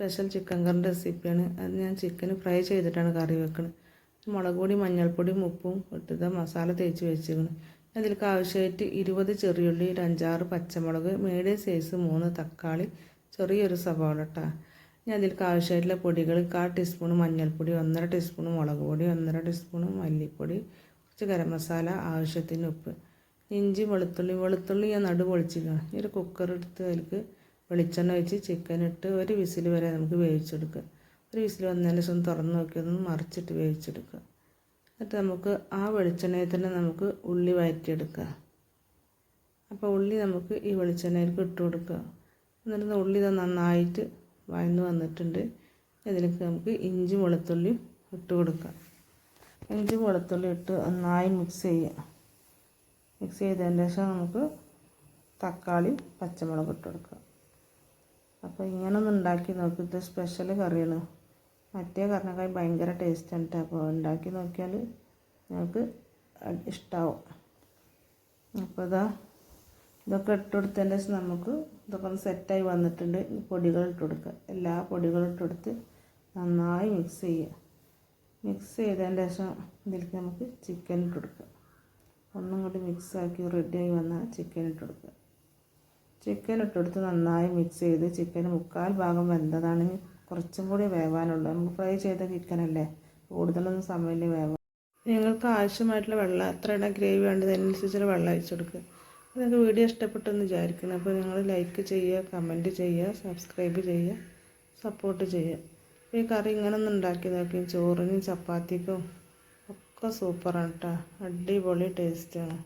Special chicken കറി റെസിപ്പിയാണ് അത് ഞാൻ ചിക്കൻ ഫ്രൈ ചെയ്തിട്ടാണ് കറി വെക്കുന്നത് മുളക് പൊടി മഞ്ഞൾപ്പൊടിയും ഉപ്പും ഇട്ടത് മസാല തേച്ച് വെച്ചിരിക്കണം. അതിലേക്ക് ആവശ്യമായിട്ട് ഇരുപത് ചെറിയുള്ളി ഒരു അഞ്ചാറ് പച്ചമുളക് മീഡിയം സൈസ് മൂന്ന് തക്കാളി ചെറിയൊരു സവാള ഞാൻ ഇനി അതിലേക്ക് ആവശ്യമായിട്ടുള്ള പൊടികൾ കാ ടീസ്പൂൺ മഞ്ഞൾപ്പൊടി ഒന്നര ടീസ്പൂൺ മുളക് പൊടി ഒന്നര ടീസ്പൂൺ മല്ലിപ്പൊടി കുറച്ച് ഗരം മസാല ആവശ്യത്തിന് ഉപ്പ് ഇഞ്ചി വെളുത്തുള്ളി വെളുത്തുള്ളി ഞാൻ നടു പൊളിച്ചിരിക്കണം. ഒരു കുക്കർ എടുത്ത് അതിലേക്ക് വെളിച്ചെണ്ണ ഒഴിച്ച് ചിക്കൻ ഇട്ട് ഒരു വിസിൽ വരെ നമുക്ക് വേവിച്ചെടുക്കുക. ഒരു വിസിൽ വന്നതിന് ശേഷം തുറന്ന് നോക്കി ഒന്ന് മറിച്ചിട്ട് വേവിച്ചെടുക്കുക. എന്നിട്ട് നമുക്ക് ആ വെളിച്ചെണ്ണയിൽ തന്നെ നമുക്ക് ഉള്ളി വഴറ്റിയെടുക്കുക. അപ്പോൾ ഉള്ളി നമുക്ക് ഈ വെളിച്ചെണ്ണയിലേക്ക് ഇട്ട് കൊടുക്കുക. എന്നിട്ട് ഉള്ളി ഇത് നന്നായിട്ട് വഴന്ന് വന്നിട്ടുണ്ട്. ഇതിലേക്ക് നമുക്ക് ഇഞ്ചി വെളുത്തുള്ളി ഇട്ട് കൊടുക്കുക ഇഞ്ചി വെളുത്തുള്ളി ഇട്ട് നന്നായി മിക്സ് ചെയ്യുക. മിക്സ് ചെയ്തതിന് ശേഷം നമുക്ക് തക്കാളി പച്ചമുളക് ഇട്ട് കൊടുക്കുക അപ്പോൾ ഇങ്ങനെ ഒന്ന് ഉണ്ടാക്കി നോക്കി. ഇത് സ്പെഷ്യൽ കറിയാണ്. മറ്റേ കറിനേക്കാൾ ഭയങ്കര ടേസ്റ്റ് ആണ് അപ്പോൾ ഉണ്ടാക്കി നോക്കിയാൽ നിങ്ങൾക്ക് ഇഷ്ടമാവും അപ്പോൾ ഇതാ ഇതൊക്കെ ഇട്ട് കൊടുത്തതിന് ശേഷം നമുക്ക് ഇതൊക്കെ ഒന്ന് സെറ്റായി വന്നിട്ടുണ്ട്. പൊടികൾ ഇട്ട് കൊടുക്കുക. എല്ലാ പൊടികളും ഇട്ട് കൊടുത്ത് നന്നായി മിക്സ് ചെയ്യുക. മിക്സ് ചെയ്തതിന്റെ ശേഷം ഇതിലേക്ക് നമുക്ക് ചിക്കൻ ഇട്ട് കൊടുക്കുക. ഒന്നും കൂടി മിക്സാക്കി റെഡിയായി വന്നാൽ ചിക്കൻ ഇട്ട് കൊടുക്കുക. ചിക്കൻ ഇട്ടെടുത്ത് നന്നായി മിക്സ് ചെയ്ത് ചിക്കൻ മുക്കാൽ ഭാഗം വെന്തതാണ്. കുറച്ചും കൂടി വേവാനുള്ളത് നമുക്ക് ഫ്രൈ ചെയ്ത ചിക്കനല്ലേ കൂടുതലൊന്നും സമയമില്ല വേവാൻ. നിങ്ങൾക്ക് ആവശ്യമായിട്ടുള്ള വെള്ളം എത്രയുടെ ഗ്രേവി വേണ്ടത് അതിനനുസരിച്ചുള്ള വെള്ളം അയച്ചു കൊടുക്കുക നിങ്ങൾക്ക് വീഡിയോ ഇഷ്ടപ്പെട്ടെന്ന് വിചാരിക്കുന്നു. അപ്പോൾ നിങ്ങൾ ലൈക്ക് ചെയ്യുക കമന്റ് ചെയ്യുക സബ്സ്ക്രൈബ് ചെയ്യുക സപ്പോർട്ട് ചെയ്യുക. ഈ കറി ഇങ്ങനെ ഒന്ന് ഉണ്ടാക്കി നോക്കി ചോറിനും ചപ്പാത്തിക്കും ഒക്കെ സൂപ്പറാണ് കേട്ടോ അടിപൊളി ടേസ്റ്റാണ്